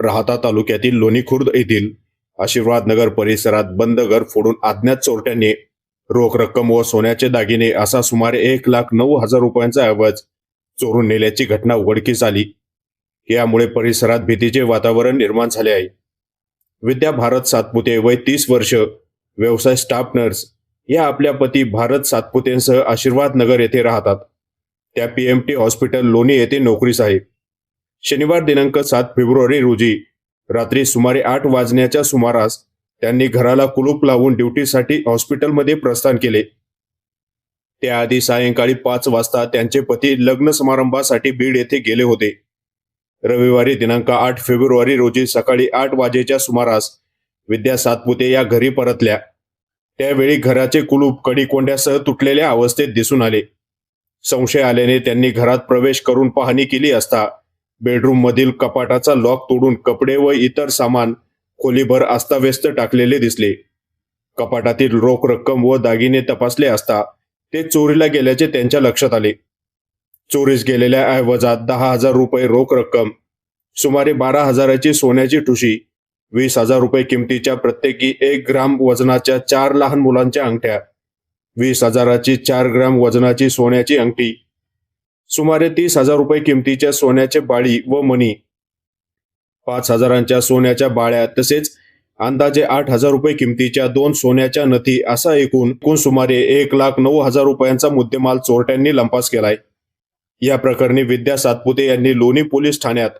राहता तालुक्यातील लोणी खुर्द येथील आशीर्वाद नगर परिसरात बंद घर फोडून अज्ञात चोरट्यांनी रोख रक्कम व सोन्याचे दागिने असा सुमारे एक लाख नऊ हजार रुपयांचा ऐवज चोरून नेल्याची घटना उघडकीस आली. यामुळे परिसरात भीतीचे वातावरण निर्माण झाले आहे. विद्या भारत सातपुते वय तीस वर्ष व्यवसाय स्टाफ नर्स या आपल्या पती भारत सातपुतेंसह आशीर्वाद नगर येथे राहतात. त्या पीएमटी हॉस्पिटल लोणी येथे नोकरीस आहे. शनिवार दिनांक सात फेब्रुवारी रोजी रात्री सुमारे आठ वाजण्याच्या सुमारास त्यांनी घराला कुलूप लावून ड्युटीसाठी हॉस्पिटलमध्ये प्रस्थान केले. त्याआधी सायंकाळी पाच वाजता त्यांचे पती लग्न समारंभासाठी बीड येथे गेले होते. रविवारी दिनांक आठ फेब्रुवारी रोजी सकाळी आठ वाजेच्या सुमारास विद्या सातपुते या घरी परतल्या. त्यावेळी घराचे कुलूप कडीकोंड्यासह तुटलेल्या अवस्थेत दिसून आले. संशय आल्याने त्यांनी घरात प्रवेश करून पाहणी केली असता बेडरूम मधील कपाटाचा लॉक तोडून कपडे व इतर सामान खोलीभर अस्ताव्यस्त टाकलेले दिसले. कपाटातील रोख रक्कम व दागिने तपासले असता ते चोरीला गेल्याचे त्यांच्या लक्षात आले. चोरीस गेलेल्या ऐवजात दहा हजार रुपये रोख रक्कम सुमारे बारा हजाराची सोन्याची ठुशी वीस हजार रुपये किमतीच्या प्रत्येकी एक ग्राम वजनाच्या चार लहान मुलांच्या अंगठ्या वीस हजाराची चार ग्राम वजनाची सोन्याची अंगठी सुमारे तीस हजार रुपये किमतीच्या सोन्याचे बाळी व मणी. पाच हजारांच्या सोन्याच्या बाळ्या तसेच अंदाजे आठ हजार रुपये किमतीच्या दोन सोन्याच्या नथी असा एकूण एकूण सुमारे एक लाख नऊ हजार रुपयांचा मुद्देमाल चोरट्यांनी लंपास केलाय. या प्रकरणी विद्या सातपुते यांनी लोणी पोलीस ठाण्यात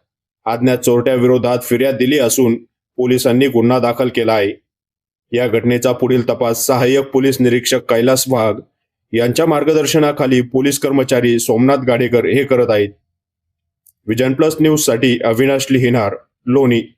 आज्ञा चोरट्या विरोधात फिर्याद दिली असून पोलिसांनी गुन्हा दाखल केला आहे. या घटनेचा पुढील तपास सहाय्यक पोलीस निरीक्षक कैलास वाघ यांच्या मार्गदर्शनाखाली पोलीस कर्मचारी सोमनाथ गाडेकर हे करत आहेत. विजन प्लस न्यूजसाठी अविनाश लिहिणार लोणी.